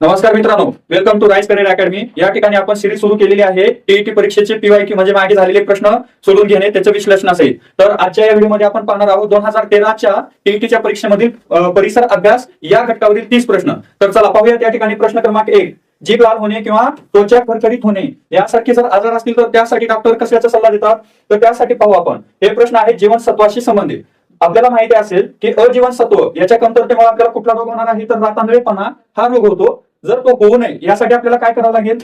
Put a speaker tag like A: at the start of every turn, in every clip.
A: नमस्कार मित्रांनो welcome to Rise Career Academy या ठिकाणी आपण सिरीज सुरू केलेली आहे. टीईटी परीक्षेचे पीवायक्यू म्हणजे मागे झालेले प्रश्न सोडून घेणे त्याचं विश्लेषण असेल. तर आजच्या या व्हिडिओमध्ये आपण पाहणार आहोत दोन हजार तेराच्या टीईटीच्या परीक्षेमधील परिसर अभ्यास या घटकावरील तीस प्रश्न. तर चला पाहूया त्या ठिकाणी प्रश्न क्रमांक एक. जीभ लाल होणे किंवा त्वचा खरखरीत होणे यासारखे जर आजार असतील तर त्यासाठी डॉक्टर कशाचा सल्ला देतात? तर त्यासाठी पाहू आपण. हे प्रश्न आहे जीवनसत्वाशी संबंधित. आपल्याला माहिती असेल की अजीवनसत्व याच्या कमतरतेमुळे आपल्याला कुठला रोग होणार आहे? तर रातांदळेपणा हा रोग होतो. जर तो होऊ नये यासाठी आपल्याला काय करावं लागेल?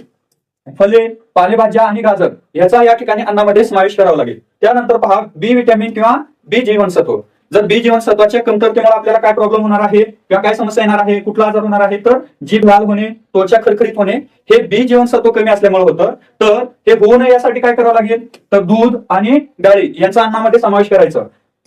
A: फले पालेभाज्या आणि गाजर याचा या ठिकाणी अन्नामध्ये समावेश करावा लागेल. त्यानंतर पहा बी विटॅमिन किंवा बी जीवनसत्व जर बी जीवनसत्वाच्या कमतरतेमुळे आपल्याला काय प्रॉब्लेम होणार आहे? किंवा काय समस्या येणार आहे? कुठला आजार होणार आहे? तर जीभ लाल होणे त्वचा खरखरीत होणे हे बी जीवनसत्व कमी असल्यामुळे होतं. तर हे होऊ नये यासाठी काय करावं लागेल? तर दूध आणि डाळी यांचा अन्नामध्ये समावेश करायचा.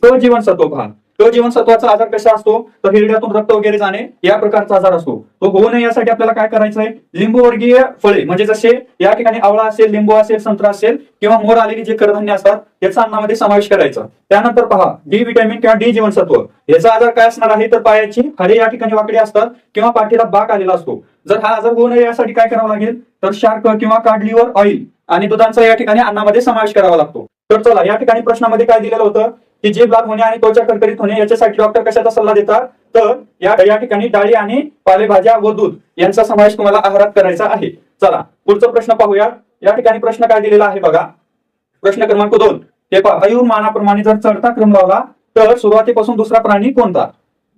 A: तो जीवनसत्व पहा. तो जीवनसत्वाचा आजार कसा असतो? तर हिरड्यातून रक्त वगैरे जाणे या प्रकारचा आजार असतो. तो होऊ नये यासाठी आपल्याला काय करायचं आहे लिंबूवर्गीय फळे म्हणजे जसे या ठिकाणी आवळा असेल लिंबू असेल संत्रा असेल किंवा मोर आलेली जे कडधान्य असतात याचा अन्नामध्ये समावेश करायचा. त्यानंतर पहा डी विटॅमिन किंवा डी जीवनसत्व. याचा आजार काय असणार आहे? तर पायाची हाडे या ठिकाणी वाकडी असतात किंवा पाठीला बाक आलेला असतो. जर हा आजार होऊ नये यासाठी काय करावं लागेल? तर शार्क किंवा काढलीवर ऑइल आणि दुधांचा या ठिकाणी अन्नामध्ये समावेश करावा लागतो. तर चला या ठिकाणी प्रश्नामध्ये काय दिलेलं होतं? की जीभ लाल होणे आणि त्वचा करकरीत होणे याच्यासाठी डॉक्टर कशाचा सल्ला देतात? तर या या ठिकाणी डाळी आणि पालेभाज्या व दूध यांचा समावेश तुम्हाला आहारात करायचा आहे. चला पुढचा प्रश्न पाहूया. या ठिकाणी प्रश्न काय दिलेला आहे बघा. प्रश्न क्रमांक दोन. हे आयुर्मानाप्रमाणे जर चढता क्रम लावला तर सुरुवातीपासून दुसरा प्राणी कोणता?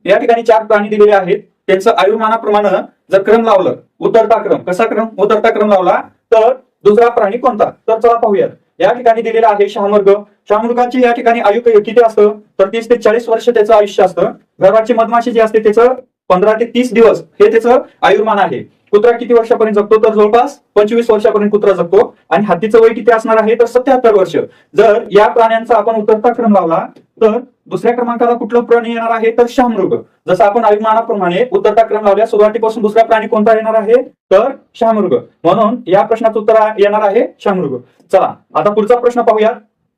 A: या ठिकाणी चार प्राणी दिलेले आहेत. त्यांचं आयुर्मानाप्रमाणे जर क्रम लावलं उतरता क्रम कसा क्रम? उतरता क्रम लावला तर दुसरा प्राणी कोणता? तर चला पाहूयात. या ठिकाणी दिलेला आहे शहामर्ग. शहामृगाची या ठिकाणी आयुक्त किती असतं? तर तीस ते चाळीस वर्ष त्याचं आयुष्य असतं. गर्भाची मधमाशी जी असते त्याचं पंधरा ते तीस दिवस हे त्याचं आयुर्मान आहे. कुत्रा किती वर्षापर्यंत जगतो? तर जवळपास पंचवीस वर्षापर्यंत कुत्रा जगतो. आणि हत्तीचं वय किती असणार आहे? तर सत्याहत्तर वर्ष. जर या प्राण्यांचा आपण उतरता क्रम लावला तर दुसऱ्या क्रमांकाला कुठलं प्राणी येणार आहे? तर शहामृग जसं आपण आयुर्मानाप्रमाणे उतरता क्रम लावल्या सुरुवातीपासून दुसरा प्राणी कोणता येणार आहे? तर शहामृग म्हणून या प्रश्नाचं उत्तर येणार आहे शहामृग चला आता पुढचा प्रश्न पाहूया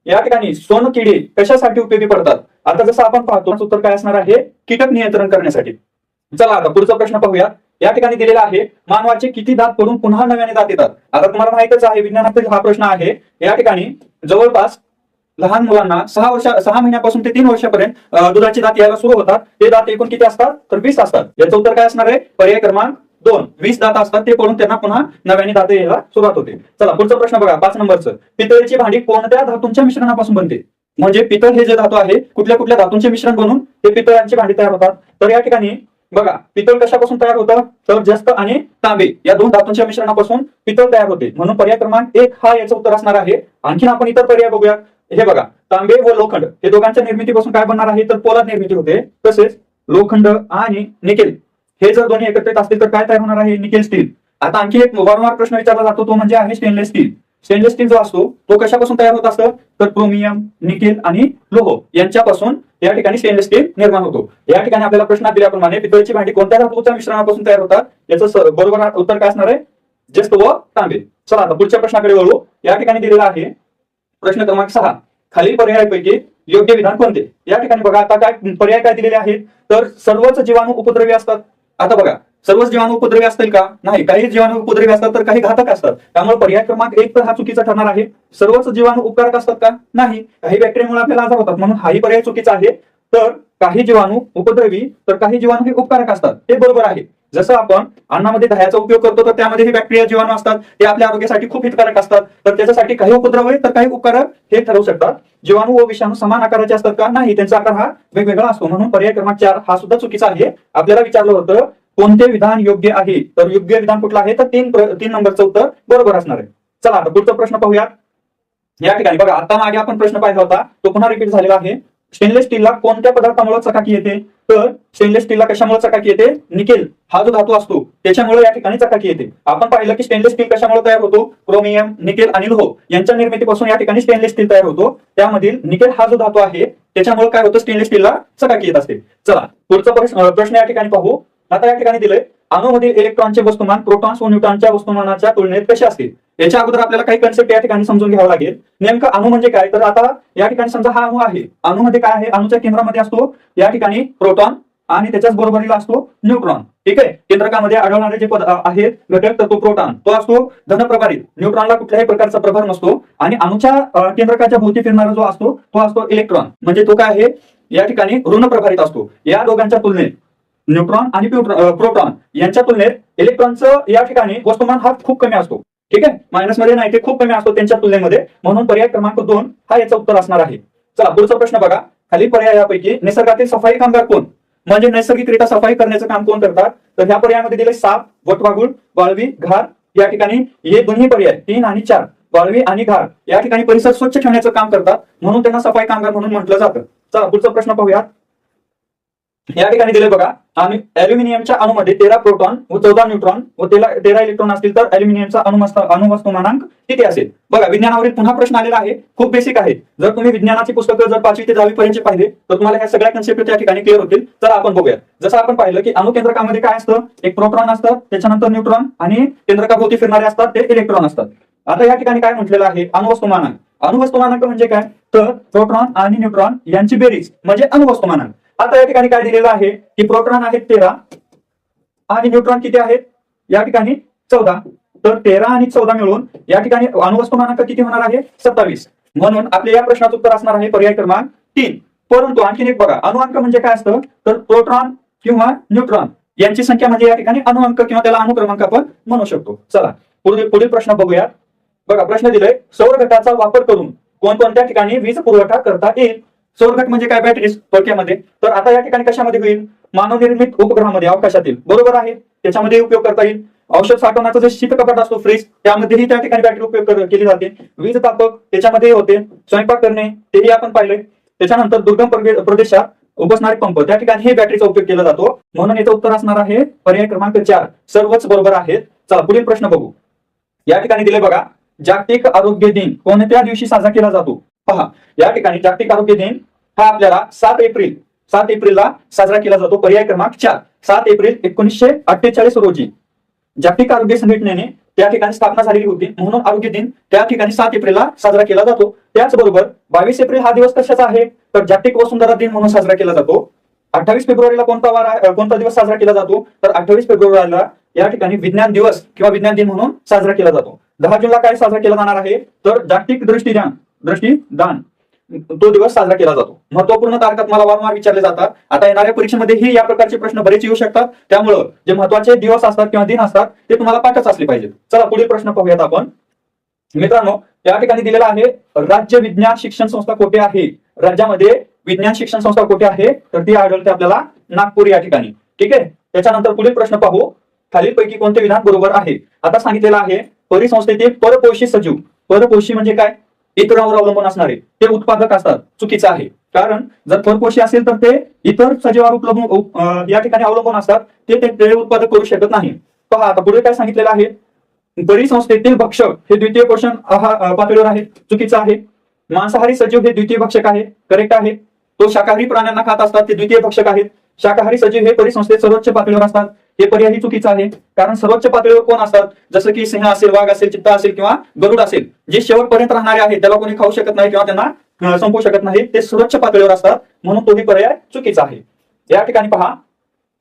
A: या ठिकाणी सोनकिडी कशासाठी उपयोगी पडतात? आता जसं आपण पाहतो उत्तर काय असणार आहे? कीटक नियंत्रण करण्यासाठी. चला आता पुढचा प्रश्न पाहूया. या ठिकाणी दिलेला आहे मानवाचे किती दात पडून पुन्हा नव्याने दात येतात? आता तुम्हाला माहितच आहे विज्ञानातील हा प्रश्न आहे. या ठिकाणी जवळपास लहान मुलांना सहा वर्ष सहा महिन्यापासून ते तीन वर्षापर्यंत दुधाची दुधाचे दात यायला सुरू होतात. ते दात एकूण किती असतात? तर वीस असतात. याचं उत्तर काय असणार आहे? पर्याय क्रमांक दोन. वीस दात असतात ते करून त्यांना पुन्हा नव्याने दात यायला सुरुवात होते. चला पुढचा प्रश्न बघा पाच नंबरचं. पितळेची भांडी कोणत्या धातूंच्या मिश्रणापासून बनते? म्हणजे पितळ हे जे धातू आहे कुठल्या कुठल्या धातूंचे मिश्रण बनून ते पितळांची भांडी तयार होतात? तर या ठिकाणी बघा पितळ कशापासून तयार होतं? तर जस्त आणि तांबे या दोन धातूंच्या मिश्रणापासून पितळ तयार होते. म्हणून पर्याय क्रमांक एक हा याचं उत्तर असणार आहे. आणखीन आपण इतर पर्याय बघूया. हे बघा तांबे व लोखंड हे दोघांच्या निर्मितीपासून काय बनणार आहे? तर पोलाद निर्मिती होते. तसेच लोखंड आणि निकेल. हे जर दोन्ही एकत्रित असतील तर काय तयार होणार आहे? Nickel steel. आता आणखी एक वारंवार प्रश्न विचारला जातो तो म्हणजे आहे स्टेनलेस स्टील स्टेनलेस स्टील जो असतो तो कशापासून तयार होत असतं? तर क्रोमियम निकेल आणि लोह यांच्यापासून या ठिकाणी स्टेनलेस स्टील निर्माण होतो. या ठिकाणी आपल्याला प्रश्नात दिल्याप्रमाणे पितळची भांडी कोणत्या धातूच्या मिश्रणापासून तयार होतात? याचं बरोबर उत्तर काय असणार आहे? जस्त व तांबे. चला आता पुढच्या प्रश्नाकडे वळू. या ठिकाणी दिलेला आहे प्रश्न क्रमांक सहा. खालील पर्यायापैकी योग्य विधान कोणते? या ठिकाणी बघा आता काय पर्याय काय दिलेले आहेत? तर सर्वच जीवाणू उपद्रवी असतात. आता बघा सर्वच जीवाणू उपद्रवी असतील का? नाही काही जीवाणू उपद्रवी असतात तर काही घातक असतात. त्यामुळे पर्याय क्रमांक एक तर हा चुकीचा ठरणार आहे. सर्वच जीवाणू उपकारक असतात का? नाही. काही बॅक्टेरियामुळे आपल्याला आजार होतात म्हणून हाही पर्याय चुकीचा आहे. तर काही जीवाणू उपद्रवी तर काही जीवाणू हे उपकारक असतात. हे बरोबर आहे. जसं आपण अन्नामध्ये दह्याचा उपयोग करतो तर त्यामध्ये हे बॅक्टेरिया जीवाणू असतात. ते आपल्या आरोग्यासाठी खूप हितकारक असतात. तर त्याच्यासाठी काही उपद्रव आहे तर काही उपकारक हे ठरवू शकतात. जीवाणू व विषाणू समान आकाराचे असतात का? नाही. त्यांचा आकार हा वेगवेगळा असतो. म्हणून पर्याय क्रमांक चार हा सुद्धा चुकीचा आहे. आपल्याला विचारलं होतं कोणते विधान योग्य आहे? तर योग्य विधान कुठलं आहे? तर तीन तीन नंबरचं उत्तर बरोबर असणार आहे. चला आता पुढचा प्रश्न पाहूयात. या ठिकाणी बघा आता मागे आपण प्रश्न पाहिला होता तो पुन्हा रिपीट झालेला आहे. स्टेनलेस स्टीलला कोणत्या पदार्थामुळे चकाकी येते? तर स्टेनलेस स्टीलला कशामुळे चकाकी येते? निकेल हा जो धातू असतो त्याच्यामुळे या ठिकाणी चकाकी येते. आपण पाहिलं की स्टेनलेस स्टील कशामुळे तयार होतो? क्रोमियम निकेल आणि लोह यांच्या निर्मितीपासून या ठिकाणी स्टेनलेस स्टील तयार होतो. त्यामधील निकेल हा जो धातू आहे त्याच्यामुळे काय होतं? स्टेनलेस स्टीलला चकाकी येत असते. चला पुढचा प्रश्न या ठिकाणी पाहू. आता या ठिकाणी दिलंय अणुमधील इलेक्ट्रॉनचे वस्तुमान प्रोटॉन्स व न्यूट्रॉनच्या वस्तुमानाच्या तुलनेत कसे असतील? याच्या अगोदर आपल्याला काही कन्सेप्ट या ठिकाणी समजून घ्यावं लागेल. नेमकं अणु म्हणजे काय? तर आता या ठिकाणी समजा हा अणु आहे. अणुमध्ये काय आहे? अणुच्या केंद्रामध्ये असतो या ठिकाणी प्रोटॉन आणि त्याच्याच बरोबरीला असतो न्यूट्रॉन. ठीक आहे? केंद्रकामध्ये आढळणारे जे पद आहेत घटक तर तो प्रोटॉन. तो असतो धनप्रभारित. न्यूट्रॉनला कुठल्याही प्रकारचा प्रभार नसतो. आणि अणुच्या केंद्रकाच्या भोवती फिरणारा जो असतो तो असतो इलेक्ट्रॉन. म्हणजे तो काय आहे? या ठिकाणी ऋण प्रभारित असतो. या दोघांच्या तुलनेत. न्यूट्रॉन आणि प्रोटॉन यांच्या तुलनेत इलेक्ट्रॉनचं या ठिकाणी वस्तुमान हा खूप कमी असतो. ठीक आहे? मायनसमध्ये नाही ते खूप कमी असतो त्यांच्या तुलनेमध्ये. म्हणून पर्याय क्रमांक दोन हा याचं उत्तर असणार आहे. चला पुढचा प्रश्न बघा. खाली पर्यायापैकी निसर्गातील सफाई कामगार कोण? म्हणजे नैसर्गिकरित्या सफाई करण्याचं काम कोण करतात? तर ह्या पर्यायामध्ये दिले साप वटवागुळ वाळवी घार या ठिकाणी हे दोन्ही पर्याय तीन आणि चार वाळवी आणि घार या ठिकाणी परिसर स्वच्छ ठेवण्याचं काम करतात. म्हणून त्यांना सफाई कामगार म्हणून म्हटलं जातं. चला पुढचा प्रश्न पाहूयात. या ठिकाणी दिले बघा आणि अल्युमिनियमच्या अणुमध्ये तेरा प्रोटॉन व चौदा न्यूट्रॉन व तेरा तेरा इलेक्ट्रॉन असतील तर अल्युमिनियमचा अणुमस्त अणुवस्तुमानांक किती असेल? बघा विज्ञानावरील पुन्हा प्रश्न आलेला आहे खूप बेसिक आहे जर तुम्ही विज्ञानाची पुस्तकं जर पाचवी ते दहावी पर्यंत पाहिले तर तुम्हाला ह्या सगळ्या कन्सेप्ट त्या ठिकाणी क्लिअर होतील. तर आपण बघूया. जसं आपण पाहिलं की अणुकेंद्रकामध्ये काय असतं? एक प्रोटॉन असतं त्याच्यानंतर न्यूट्रॉन आणि केंद्रकाभोवती फिरणारे असतात ते इलेक्ट्रॉन असतात. आता या ठिकाणी काय म्हटलेलं आहे? अणुवस्तुमानांक अणुवस्तुमानांक म्हणजे काय? तर प्रोटॉन आणि न्यूट्रॉन यांची बेरीज म्हणजे अणुवस्तुमानांक आता या ठिकाणी काय दिलेलं आहे की प्रोटॉन आहेत तेरा आणि न्यूट्रॉन किती आहेत? या ठिकाणी चौदा. तर तेरा आणि चौदा मिळून या ठिकाणी अणुवस्तुमानांक किती होणार आहे? सत्तावीस. म्हणून आपल्या या प्रश्नाचं उत्तर असणार आहे पर्याय क्रमांक तीन. परंतु आणखीन एक बघा अणुअंक म्हणजे काय असतं? तर प्रोट्रॉन किंवा न्यूट्रॉन यांची संख्या म्हणजे या ठिकाणी अणुअंक किंवा त्याला अणुक्रमांक आपण म्हणू शकतो. चला पुढील पुढील प्रश्न बघूया. बघा प्रश्न दिलाय सौर घटाचा वापर करून कोणकोणत्या ठिकाणी वीज पुरवठा करता येईल? सौरघट म्हणजे काय बॅटरीज थोडक्यामध्ये तर आता या ठिकाणी कशामध्ये होईल? मानवनिर्मित उपग्रहामध्ये अवकाशातील. बरोबर आहे? त्याच्यामध्ये उपयोग करता येईल. औषध साठवण्याचा जे शीत कपाट असतो फ्रीज त्यामध्येही त्या ठिकाणी बॅटरी उपयोग केली जाते. वीज तापक त्याच्यामध्ये होते. स्वयंपाक करणे तेही आपण पाहिले त्याच्यानंतर दुर्गम प्रदेशात उपसणारे पंप. त्या ठिकाणी हे बॅटरीचा उपयोग केला जातो. म्हणून याचं उत्तर असणार आहे पर्याय क्रमांक चार. सर्वच बरोबर आहेत. चला पुढील प्रश्न बघू. या ठिकाणी दिले बघा जागतिक आरोग्य दिन. कोणत्या दिवशी साजरा केला जातो? पहा या ठिकाणी जागतिक आरोग्य दिन हा आपल्याला सात एप्रिल सात एप्रिलला साजरा केला जातो. पर्याय क्रमांक चार सात एप्रिल एकोणीसशे अठ्ठेचाळीस रोजी. जागतिक आरोग्य संघटनेने त्या ठिकाणी स्थापना झालेली होती. म्हणून आरोग्य दिन त्या ठिकाणी सात एप्रिलला साजरा केला जातो. त्याचबरोबर बावीस एप्रिल हा दिवस कशाचा आहे? तर जागतिक वसुंधरा दिन म्हणून साजरा केला जातो. अठ्ठावीस फेब्रुवारीला कोणता वार कोणता दिवस साजरा केला जातो? तर अठ्ठावीस फेब्रुवारीला या ठिकाणी विज्ञान दिवस किंवा विज्ञान दिन म्हणून साजरा केला जातो. दहा जूनला काय साजरा केला जाणार आहे? तर जागतिक दृष्टीदान दृष्टीदान तो दिवस साजरा केला जातो. महत्त्वपूर्ण तारखात मला वारंवार विचारले जातात. आता येणाऱ्या परीक्षेमध्येही या प्रकारचे प्रश्न बरेच येऊ शकतात. त्यामुळं जे महत्त्वाचे दिवस असतात किंवा दिन असतात ते तुम्हाला पाठच असले पाहिजेत. चला पुढील प्रश्न पाहूयात आपण. मित्रांनो या ठिकाणी दिलेला आहे राज्य विज्ञान शिक्षण संस्था कोठे आहे? राज्यामध्ये विज्ञान शिक्षण संस्था कोठे आहे? तर ती आढळते आपल्याला नागपूर या ठिकाणी. ठीक आहे? त्याच्यानंतर पुढील प्रश्न पाहू. खालीलपैकी कोणते विधान बरोबर आहे? आता सांगितलेलं आहे परिसंस्थेतील परपोषी सजीव. परपोषी म्हणजे काय? इतरांवर अवलंबून असणारे. ते उत्पादक असतात चुकीचं आहे. कारण जर परपोषी असेल तर ते इतर सजीवावर उपलब्ध या ठिकाणी अवलंबून असतात. ते ते- उत्पादक करू शकत नाही. पहा आता पुढे काय सांगितलेलं आहे? परिसंस्थेतील भक्षक हे द्वितीय पोषण आहार पातळीवर आहे. चुकीचं आहे. मांसाहारी सजीव हे द्वितीय भक्षक आहे. करेक्ट आहे. तो शाकाहारी प्राण्यांना खात असतात ते द्वितीय भक्षक आहेत. शाकाहारी सजीव हे परिसंस्थेत सर्वोच्च पातळीवर असतात. हे पर्यायही चुकीचं आहे. कारण सर्वोच्च पातळीवर कोण असतात? जसं की सिंह असेल वाघ असेल चित्ता असेल किंवा गरुड असेल. जे शेवटपर्यंत राहणारे आहेत त्याला कोणी खाऊ शकत नाही किंवा त्यांना संपवू शकत नाही ते सर्वोच्च पातळीवर असतात. म्हणून तोही पर्याय चुकीचा आहे. या ठिकाणी पहा.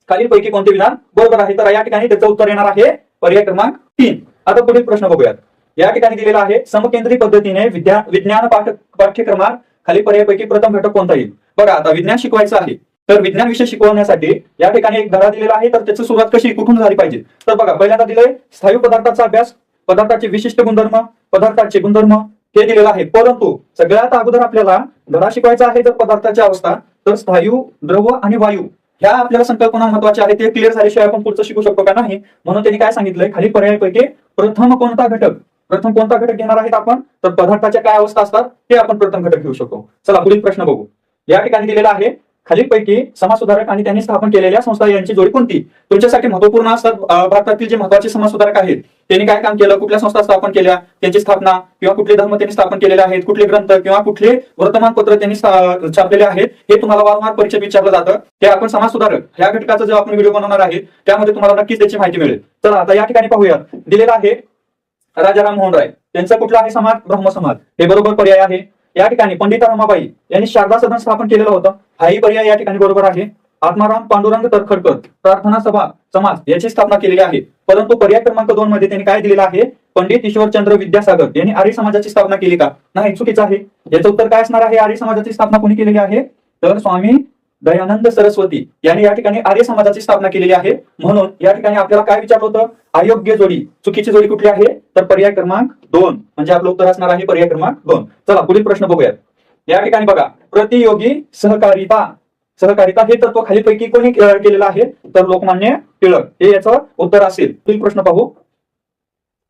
A: खालीलपैकी कोणते विधान बरोबर आहे? तर या ठिकाणी त्याचं उत्तर येणार आहे पर्याय क्रमांक तीन. आता पुढील प्रश्न बघूयात. या ठिकाणी दिलेला आहे समकेंद्री पद्धतीने विद्या विज्ञान पाठ पाठ्यक्रमात खाली पर्यायपैकी प्रथम घटक कोणता येईल? बघा आता विज्ञान शिकवायचं आहे. तर विज्ञान विषय शिकवण्यासाठी या ठिकाणी एक धडा दिलेला आहे. तर त्याची सुरुवात कशी? कुठून झाली पाहिजे? तर बघा पहिल्यांदा दिलंय स्थायू पदार्थाचा अभ्यास पदार्थाचे विशिष्ट गुणधर्म पदार्थाचे गुणधर्म हे दिलेलं आहे. परंतु सगळ्यात अगोदर आपल्याला धडा शिकवायचा आहे तर पदार्थाची अवस्था तर स्थायू द्रव आणि वायू ह्या आपल्याला संकल्पना महत्त्वाच्या आहेत ते क्लिअर झाल्याशिवाय आपण पुढचं शिकू शकतो का नाही? म्हणून त्यांनी काय सांगितलंय? खाली पर्यायपैकी प्रथम कोणता घटक? प्रथम कोणता घटक घेणार आहेत आपण? तर पदार्थाच्या काय अवस्था असतात? ते आपण प्रथम घटक घेऊ शकतो. चला पुढील प्रश्न बघू. या ठिकाणी दिलेला आहे खालीलपैकी समाजसुधारक आणि त्यांनी स्थापन केलेल्या संस्था यांची जोडी कोणती? तुमच्यासाठी महत्त्वपूर्ण असतात भारतातील जे महत्त्वाचे समाजसुधारक आहेत त्यांनी काय काम केलं? कुठल्या संस्था स्थापन केल्या? त्यांची स्थापना किंवा कुठले धर्म त्यांनी स्थापन केलेले आहेत? कुठले ग्रंथ किंवा कुठले वर्तमानपत्र त्यांनी छापलेले आहेत? हे तुम्हाला वारंवार परीक्षेत विचारलं जातं. ते आपण समाजसुधारक ह्या घटकाचा जो आपण व्हिडिओ बनवणार आहे त्यामध्ये तुम्हाला नक्कीच त्याची माहिती मिळेल. चला आता या ठिकाणी पाहूया. दिलेला आहे राजाराम मोहन राय. त्यांचा कुठला आहे समाज? ब्रह्म समाज. हे बरोबर पर्याय आहे. या ठिकाणी पंडिता रमाबाई यांनी शारदा सदन स्थापन केलेलं होतं. हाही पर्याय या ठिकाणी बरोबर आहे. आत्माराम पांडुरंग तरखडकर प्रार्थना सभा समाज याची स्थापना केलेली आहे. परंतु पर्याय क्रमांक दोन मध्ये त्यांनी काय दिलेलं आहे? पंडित ईश्वरचंद्र विद्यासागर यांनी आर्य समाजाची स्थापना केली का? नाही चुकीचं आहे. याचं उत्तर काय असणार आहे? आर्य समाजाची स्थापना कोणी केलेली आहे? तर स्वामी दयानंद सरस्वती यांनी या ठिकाणी आर्य समाजाची स्थापना केलेली आहे. म्हणून या ठिकाणी आपल्याला काय विचारलं होतं? अयोग्य जोडी चुकीची जोडी कुठली आहे? तर पर्याय क्रमांक दोन. म्हणजे आपलं उत्तर असणार आहे पर्याय क्रमांक दोन. चला पुढील प्रश्न बघूयात या ठिकाणी बघा प्रतियोगी सहकारिता. सहकारिता हे तत्व खालीपैकी कोणी केलेलं आहे? तर लोकमान्य टिळक. हे याचं उत्तर असेल. पुढील प्रश्न पाहू.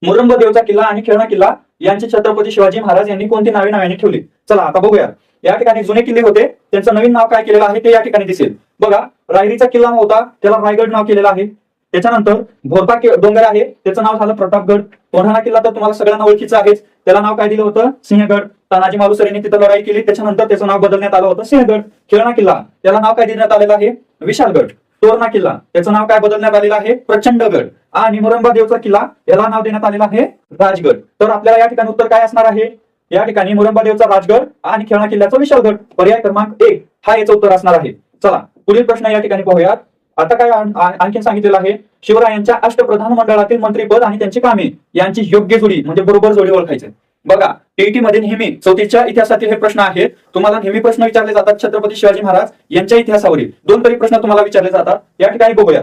A: मुरुंब देवचा किल्ला आणि खेळणा किल्ला यांचे छत्रपती शिवाजी महाराज यांनी कोणती नावे नावाने ठेवली? चला आता बघूया. या ठिकाणी जुने किल्ले होते. त्यांचं नवीन नाव काय केलेलं आहे ते या ठिकाणी दिसेल. बघा रायरीचा किल्ला होता. त्याला रायगड नाव केलेलं आहे. त्याच्यानंतर भोरपा डोंगर आहे. त्याचं नाव झालं प्रतापगड. कोढाणा किल्ला तर तुम्हाला सगळ्यांना ओळखीचं आहेच. त्याला नाव काय दिलं होतं? सिंहगड. तानाजी मालुसर यांनी तिथं लढाई केली. त्याच्यानंतर त्याचं नाव बदलण्यात आलं होतं. सिंहगड. खेळणा किल्ला. त्याला नाव काय देण्यात आलेलं आहे? विशालगड. तोरणा किल्ला. त्याचं नाव काय बदलण्यात आलेलं आहे? प्रचंडगड. आणि मुरंबादेवचा किल्ला याला नाव देण्यात आलेलं आहे राजगड. तर आपल्याला या ठिकाणी उत्तर काय असणार आहे? या ठिकाणी मुरंबादेवचा राजगड आणि खेळणा किल्ल्याचा विशालगड पर्याय क्रमांक एक हा याचं उत्तर असणार आहे. चला पुढील प्रश्न या ठिकाणी पाहूयात. आता काय आणखी सांगितलेलं आहे. शिवरायांच्या अष्टप्रधान मंडळातील मंत्रीपद आणि त्यांची कामे यांची योग्य जोडी म्हणजे बरोबर जोडी ओळखायचे. बघा टीईटी मध्ये नेहमी चौथीच्या इतिहासातील हे प्रश्न आहेत. तुम्हाला नेहमी प्रश्न विचारले जातात छत्रपती शिवाजी महाराज यांच्या इतिहासावरील. दोन तरी प्रश्न तुम्हाला विचारले जातात. या ठिकाणी बघूया.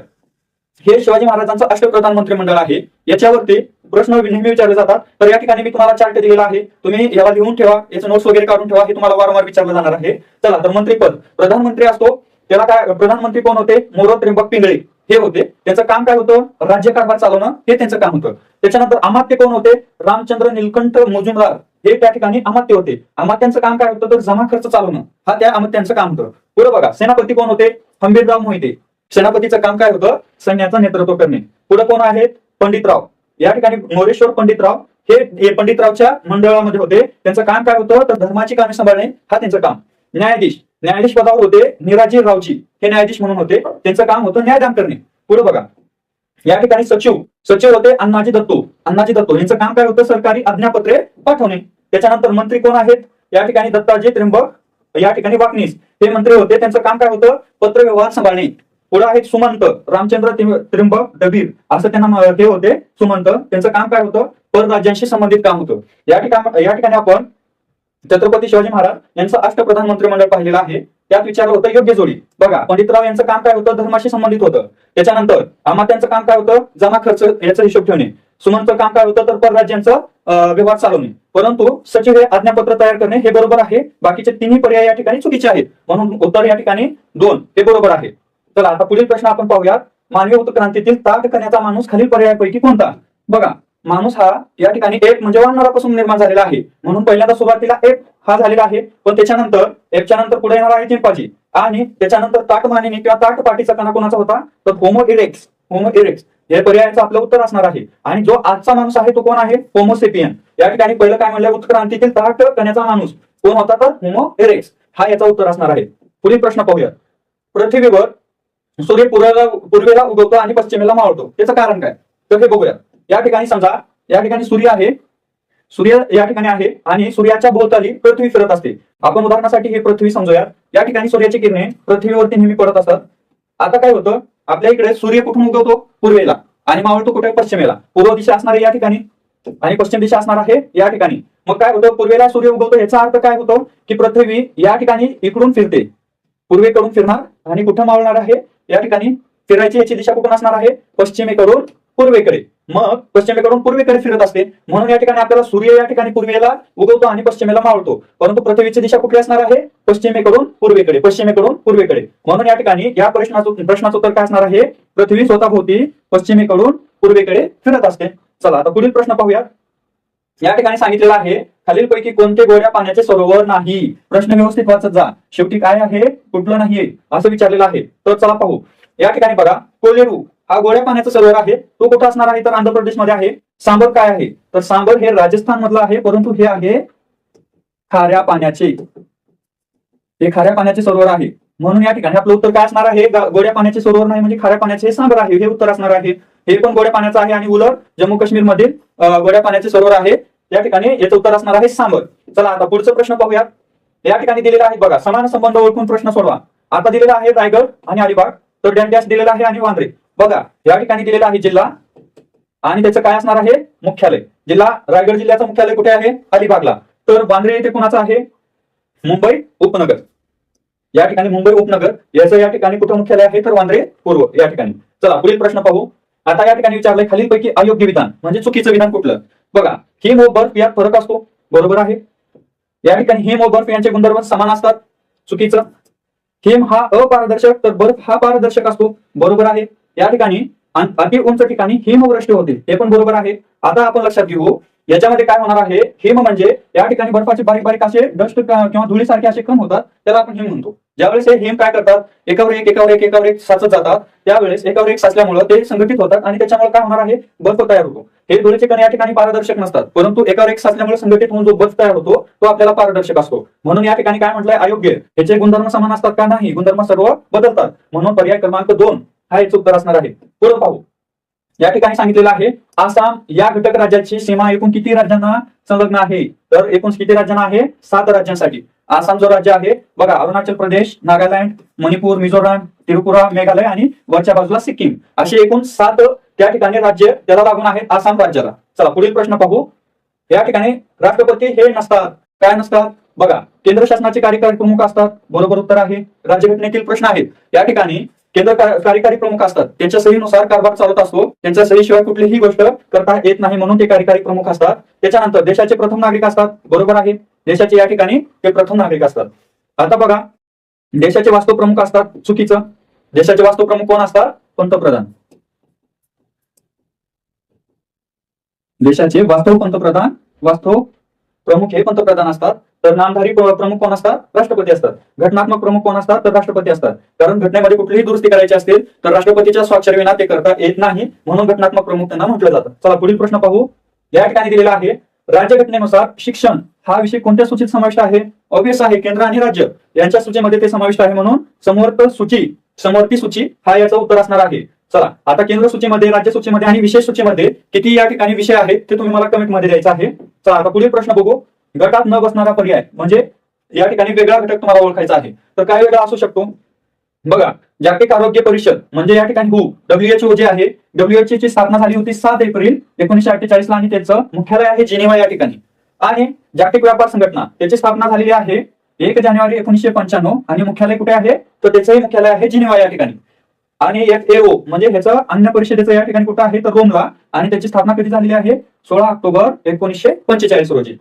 A: हे शिवाजी महाराजांचं अष्टप्रधान मंत्रिमंडळ आहे. याच्यावरती प्रश्न नेहमी विचारले जातात. तर या ठिकाणी मी तुम्हाला चार्ट दिलेला आहे. तुम्ही याला लिहून ठेवा. याचे नोट्स वगैरे काढून ठेवा. हे तुम्हाला वारंवार विचारलं जाणार आहे. चला तर मंत्रीपद. प्रधानमंत्री असतो. त्याला काय प्रधानमंत्री कोण होते? मोरो त्रिंबक पिंगळे. हे होते. त्याचं काम काय होतं? राज्यकारभार चालवणं. हे त्यांचं काम होतं. त्याच्यानंतर अमात्य कोण होते? रामचंद्र निलकंठ मुजुमदार. हे त्या ठिकाणी अमात्य होते. अमात्यांचं काम काय होतं? तर जमा खर्च चालवणं. हा त्या अमात्यांचं काम होतं. पुढे बघा. सेनापती कोण होते? हंबीरराव मोहिते. सेनापतीचं काम काय होतं? सैन्याचं नेतृत्व करणे. पुढे कोण आहेत? पंडितराव. या ठिकाणी मोरेश्वर पंडितराव हे पंडितरावच्या मंडळामध्ये होते. त्यांचं काम काय होतं? तर धर्माची कामे सांभाळणे हा त्यांचं काम. न्यायाधीश. न्यायाधीश पदावर होते निराजी रावजी. हे न्यायाधीश म्हणून होते. त्यांचं काम होतं न्यायदान करणे. पुढे बघा. या ठिकाणी सचिव. सचिव होते अण्णाजी दत्तू. अण्णाजी दत्तू. यांचं काम काय होतं? सरकारी आज्ञापत्रे पाठवणे. त्याच्यानंतर मंत्री कोण आहेत? या ठिकाणी दत्ताजी त्र्यंबक. या ठिकाणी वाकनीस. हे मंत्री होते. त्यांचं काम काय होतं? पत्रव्यवहार सांभाळणे. पुढे आहेत सुमंत रामचंद्र त्रिंब डबीर. असं त्यांना हे होते सुमंत. त्यांचं काम काय होतं? परराज्यांशी संबंधित काम होतं. या ठिकाणी या ठिकाणी आपण छत्रपती शिवाजी महाराज यांचं अष्टप्रधान मंत्रिमंडळ पाहिलेलं आहे. त्यात विचार होतं योग्य जोडी. बघा पंडितराव यांचं काम काय होतं? धर्माशी संबंधित होतं. त्याच्यानंतर अमात्यांचं काम काय होतं? जमा खर्च याचा हिशोब ठेवणे. सुमनचं काम काय होतं? तर परराज्यांचं व्यवहार चालवणे. परंतु सचिव हे आज्ञापत्र तयार करणे हे बरोबर आहे. बाकीचे तिन्ही पर्याय या ठिकाणी चुकीचे आहेत. म्हणून उत्तर या ठिकाणी दोन. हे बरोबर आहे. चला आता पुढील प्रश्न आपण पाहूयात. मानवी उत्क्रांतीतील ताट करण्याचा माणूस खालील पर्यायापैकी कोणता? बघा माणूस हा या ठिकाणी एक म्हणजे वाढणारापासून निर्माण झालेला आहे. म्हणून पहिल्यांदा सुरुवातीला एक हा झालेला आहे पण त्याच्यानंतर एकच्या नंतर पुढे येणार आहे चिंपाजी. आणि त्याच्यानंतर ताट मानिनी किंवा ताट पाठीचा कणा कोणाचा होता? तर होमो इरेक्स होमो इरेक्स. हे पर्यायाचं आपलं उत्तर असणार आहे. आणि जो आजचा माणूस आहे तो कोण आहे? होमोसेपियन या ठिकाणी पहिलं काय म्हणलं? उत्क्रांतीतील ताट करण्याचा माणूस. कोण होता तर? Homo erectus. हा याचा उत्तर असणार आहे. पुढील प्रश्न पाहूया पृथ्वीवर सूर्य पूर्वेला पूर्वेला उगवतो आणि पश्चिमेला मावळतो. त्याचं कारण काय? तर हे बघूया. या ठिकाणी समजा या ठिकाणी सूर्य आहे सूर्य या ठिकाणी आहे आणि सूर्याच्या भोवताली पृथ्वी फिरत असते. आपण उदाहरणासाठी हे पृथ्वी समजूया या ठिकाणी सूर्याची किरणे पृथ्वीवरती नेहमी पडत असतात. आता काय होतं? आपल्या इकडे सूर्य कुठून उगवतो? पूर्वेला. आणि मावळतो कुठे? पश्चिमेला. पूर्व दिशा असणार आहे या ठिकाणी. आणि पश्चिम दिशा असणार आहे या ठिकाणी. मग काय होतं? पूर्वेला सूर्य उगवतो याचा अर्थ काय होतो? की पृथ्वी या ठिकाणी इकडून फिरते. पूर्वेकडून फिरणार आणि कुठं मावळणार आहे? या ठिकाणी फिरायची याची दिशा कुठून असणार आहे? पश्चिमेकडून पूर्वेकडे. मग पश्चिमेकडून पूर्वेकडे फिरत असते. म्हणून या ठिकाणी आपल्याला सूर्य या ठिकाणी पूर्वेला उगवतो आणि पश्चिमेला मावळतो. परंतु पृथ्वीची दिशा कुठली असणार आहे? पश्चिमेकडून पूर्वेकडे पश्चिमेकडून पूर्वेकडे. म्हणून या ठिकाणी या प्रश्नाचं प्रश्नाचं उत्तर काय असणार आहे? पृथ्वी स्वतःभोवती पश्चिमेकडून पूर्वेकडे फिरत असते. चला आता पुढील प्रश्न पाहूयात. या ठिकाणी सांगितलेलं आहे खालीलपैकी कोणते गोड्या पाण्याचे सरोवर नाही? प्रश्न व्यवस्थित वाचत जा. शेवटी काय आहे? कुठलं नाही असं विचारलेलं आहे. तर चला पाहू. या ठिकाणी बघा कोलेरू हा गोड्या पाण्याचा सरोवर आहे. तो कुठं असणार आहे? तर आंध्र प्रदेशमध्ये आहे. सांबर काय आहे? तर सांबर हे राजस्थान मधलं आहे परंतु हे आहे खाऱ्या पाण्याचे. हे खाऱ्या पाण्याचे सरोवर आहे. म्हणून या ठिकाणी आपलं उत्तर काय असणार आहे? गोड्या पाण्याचे सरोवर नाही म्हणजे खाऱ्या पाण्याचे सांबर आहे. हे उत्तर असणार आहे. हे पण गोड्या पाण्याचं आहे आणि उलर जम्मू काश्मीर मधील गोड्या पाण्याचे सरोवर आहे. या ठिकाणी याचं उत्तर असणार आहे सांबर. चला आता पुढचा प्रश्न पाहूयात. या ठिकाणी दिलेला आहे बघा समान संबंध ओळखून प्रश्न सोडवा. आता दिलेला आहे रायगड आणि अलिबाग तर डॅश दिलेला आहे आणि वांद्रे. बघा या ठिकाणी दिलेला आहे जिल्हा आणि त्याचं काय असणार आहे? मुख्यालय. जिल्हा रायगड जिल्ह्याचं मुख्यालय कुठे आहे? अलिबागला. तर वांद्रे येथे कुणाचं आहे? मुंबई उपनगर. या ठिकाणी मुंबई उपनगर याचं या ठिकाणी कुठं मुख्यालय आहे? तर वांद्रे पूर्व या ठिकाणी. चला पुढील प्रश्न पाहू. आता या ठिकाणी विचारलंय खालीलपैकी अयोग्य विधान म्हणजे चुकीचं विधान कुठलं? बघा हिम व बर्फ यात फरक असतो. बरोबर आहे? या ठिकाणी हिम व बर्फ यांचे गुणधर्म समान असतात. चुकीचं. हिम हा अपारदर्शक तर बर्फ हा पारदर्शक असतो. बरोबर आहे? या ठिकाणी अति उंच ठिकाणी हिमवृष्टी होते. हे पण बरोबर आहे. आता आपण लक्षात घेऊ याच्यामध्ये काय होणार आहे? हिम म्हणजे या ठिकाणी बर्फाचे बारीक बारीक असे डस्ट किंवा धुळीसारखे असे कण होतात त्याला आपण हिम म्हणतो. ज्यावेळेस हे हिम काय करतात? एकावर एक एकावर एक एकावर एक साचत जातात. त्यावेळेस एकावर एक साचल्यामुळे ते संघटित होतात आणि त्याच्यामुळे काय होणार आहे? बर्फ तयार होतो. हे धुळीचे कण या ठिकाणी पारदर्शक नसतात. परंतु एकावर एक साचल्यामुळे संघटित होऊन जो बर्फ तयार होतो तो आपल्याला पारदर्शक असतो. म्हणून या ठिकाणी काय म्हटलंय? अयोग्य. याचे गुणधर्म समान असतात का? नाही. गुणधर्म सर्व बदलतात. म्हणून पर्याय क्रमांक दोन हा याचं उत्तर असणार आहे. पुढे पाहू. या ठिकाणी सांगितलेलं आहे आसाम या घटक राज्याची सीमा एकूण किती राज्यांना संलग्न आहे? तर एकूण किती राज्यांना आहे? सात राज्यांसाठी. आसाम जो राज्य आहे बघा अरुणाचल प्रदेश नागालँड मणिपूर मिझोराम त्रिपुरा मेघालय आणि वरच्या बाजूला सिक्कीम. असे एकूण सात त्या ठिकाणी राज्य त्याला लागून आहेत आसाम राज्याला. चला पुढील प्रश्न पाहू. या ठिकाणी राष्ट्रपती हे नसतात. काय नसतात? बघा केंद्र शासनाचे कार्यकारी प्रमुख असतात. बरोबर उत्तर आहे. राज्यघटनेतील प्रश्न आहेत. या ठिकाणी केंद्र कार्यकारी प्रमुख असतात. त्यांच्या सहीनुसार कारभार चालत असतो. त्यांच्या सहीशिवाय कुठलीही गोष्ट करता येत नाही म्हणून ते कार्यकारी प्रमुख असतात. त्याच्यानंतर देशाचे प्रथम नागरिक असतात. बरोबर आहे. देशाचे या ठिकाणी ते प्रथम नागरिक असतात. आता बघा देशाचे वास्तव प्रमुख असतात. चुकीचं. देशाचे वास्तव प्रमुख कोण असतात? पंतप्रधान. देशाचे वास्तव पंतप्रधान वास्तव प्रमुख हे पंतप्रधान असतात तर नामधारी प्रमुख कोण असतात? राष्ट्रपती असतात. घटनात्मक प्रमुख कोण असतात? तर राष्ट्रपती असतात. कारण घटनेमध्ये कुठलीही दुरुस्ती करायची असतील तर राष्ट्रपतीच्या स्वाक्षरविना ते करता येत नाही म्हणून घटनात्मक प्रमुख त्यांना म्हटलं जातं. चला पुढील प्रश्न पाहू. या ठिकाणी दिलेला आहे राज्यघटनेनुसार शिक्षण हा विषय कोणत्या सूचीत समाविष्ट आहे? ऑब्विस आहे केंद्र आणि राज्य. यांच्या सूचीमध्ये ते समाविष्ट आहे म्हणून समवर्त सूची समवर्ती सूची हा याचं उत्तर असणार आहे. चला आता केंद्र सूचीमध्ये राज्य सूचीमध्ये आणि विशेष सूचीमध्ये किती या ठिकाणी विषय आहेत ते तुम्ही मला कमेंटमध्ये द्यायचं आहे. चला आता पुढील प्रश्न बघू. गटात न बसणारा पर्याय म्हणजे या ठिकाणी वेगळा घटक तुम्हाला ओळखायचा आहे. तर काय वेगळा असू शकतो? बघा जागतिक आरोग्य परिषद म्हणजे या ठिकाणी हु डब्ल्यूएचओ जे आहे डब्ल्यूएचओ ची स्थापना झाली होती सात एप्रिल एकोणीशे अठ्ठेचाळीस ला आणि त्याचं मुख्यालय आहे जिनेवा या ठिकाणी. आणि जागतिक व्यापार संघटना त्याची स्थापना झालेली आहे एक जानेवारी एकोणीशे पंच्याण्णव आणि मुख्यालय कुठे आहे? तर त्याचंही मुख्यालय आहे जिनेवा या ठिकाणी. आणि एफ एओ म्हणजे ह्याचं अन्न परिषदेचं या ठिकाणी कुठं आहे? तर रोमला. आणि त्याची स्थापना कधी झालेली आहे? सोळा ऑक्टोबर एकोणीसशे पंचेचाळीस रोजी.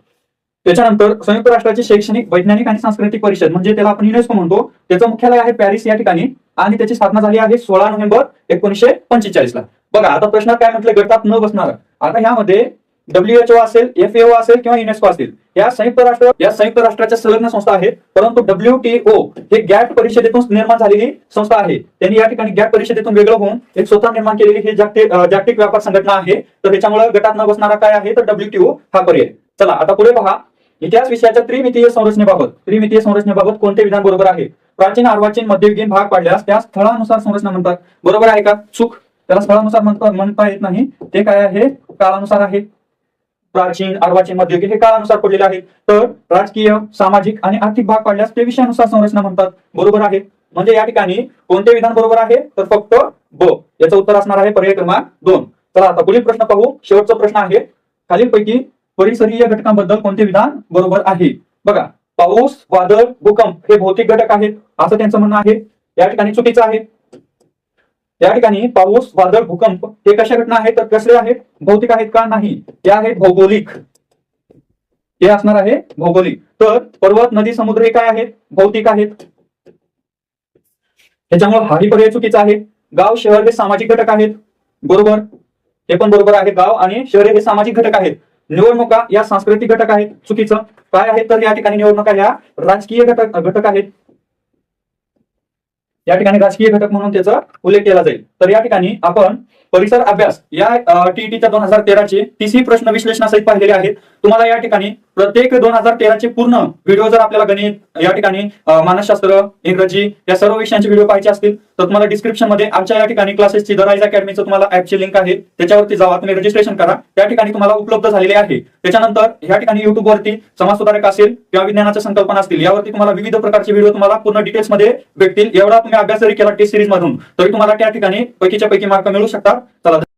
A: त्याच्यानंतर संयुक्त राष्ट्राची शैक्षणिक वैज्ञानिक आणि सांस्कृतिक परिषद म्हणजे त्याला आपण युनेस्को म्हणतो. त्याचं मुख्यालय आहे पॅरिस या ठिकाणी. आणि त्याची स्थापना झाली आहे सोळा नोव्हेंबर एकोणीसशे पंचेचाळीस ला बघा आता प्रश्नात काय म्हटलं? गटात न बसणार. आता ह्यामध्ये डब्ल्यूएचओ असेल एफ एओ असेल किंवा युनेस्को असेल. या संयुक्त राष्ट्र या संयुक्त राष्ट्राच्या संलग्न संस्था आहे परंतु डब्ल्यूटीओ हे गॅट परिषदेतून निर्माण झालेली संस्था आहे. त्यांनी या ठिकाणी गॅट परिषदेतून वेगळं होऊन एक स्वतः निर्माण केलेली ही जागतिक जागतिक व्यापार संघटना आहे. तर त्याच्यामुळे गटात न बसणारा काय आहे? तर डब्ल्यूटीओ हा पर्याय. चला आता पुढे पहा. इतिहास विषयाच्या त्रिमितीय संरचनेबाबत. त्रिमितीय संरचनेबाबत कोणते विधान बरोबर आहे? प्राचीन अर्वाचीन मध्ययुगीन भाग पाडल्यास त्या स्थळानुसार संरचना म्हणतात. बरोबर आहे का? चूक. त्याला स्थळानुसार म्हणता म्हणता येत नाही. ते काय आहे? काळानुसार आहे. प्राचीन अर्वाचीन मध्ययुगीन हे काळानुसार पडलेले आहेत. तर राजकीय सामाजिक आणि आर्थिक भाग पाडल्यास ते विषयानुसार संरचना म्हणतात. बरोबर आहे? म्हणजे या ठिकाणी कोणते विधान बरोबर आहे? तर फक्त ब. याचं उत्तर असणार आहे पर्याय क्रमांक दोन. चला आता पुढील प्रश्न पाहू. शेवटचा प्रश्न आहे. खालीलपैकी परिसरीय घटकांबद्दल कोणते विधान बरोबर आहे? बघा पाऊस वादळ भूकंप हे भौतिक घटक आहेत असं त्यांचं म्हणणं आहे. या ठिकाणी चुकीचं आहे. या ठिकाणी पाऊस वादळ भूकंप हे कशा घटना आहेत तर कसले आहेत भौतिक आहेत का नाही ते आहेत भौगोलिक. हे असणार आहे भौगोलिक. तर पर्वत नदी समुद्र हे काय आहेत भौतिक आहेत. त्याच्यामुळे हाही पर्याय चुकीचा आहे. गाव शहर हे सामाजिक घटक आहेत. बरोबर? हे पण बरोबर आहे गाव आणि शहर हे सामाजिक घटक आहेत. निवडणुका या सांस्कृतिक घटक आहेत. चुकीचं. काय आहे तर या ठिकाणी निवडणुका ह्या राजकीय घटक घटक आहेत. या ठिकाणी राजकीय घटक म्हणून त्याचा उल्लेख केला जाईल. तर या ठिकाणी आपण परिसर अभ्यास. या टीईटीच्या दोन हजार तेराचे तीसही प्रश्न विश्लेषणासहित पाहिलेले आहेत. तुम्हाला या ठिकाणी प्रत्येक दोन हजार तेराचे पूर्ण व्हिडिओ जर आपल्याला गणित या ठिकाणी मानसशास्त्र इंग्रजी या सर्व विषयांचे व्हिडिओ पाहिजे असतील तर तुम्हाला डिस्क्रिप्शनमध्ये आमच्या या ठिकाणी क्लासेसची दराईज अकॅडमीचं तुम्हाला ऍपची लिंक आहे. त्याच्यावरती जावा तुम्ही रजिस्ट्रेशन करा. त्या ठिकाणी तुम्हाला उपलब्ध झालेले आहे. त्याच्यानंतर या ठिकाणी युट्यूब वरती समाज सुधारक असेल किंवा विज्ञानाच्या संकल्पना असतील यावरती तुम्हाला विविध प्रकारचे व्हिडिओ तुम्हाला पूर्ण डिटेल्समध्ये भेटतील. एवढा तुम्ही अभ्यास जरी केला टेस्ट सिरीज मधून तरी तुम्हाला त्या ठिकाणी पैकीच्या पैकी मार्क मिळू शकतात. चला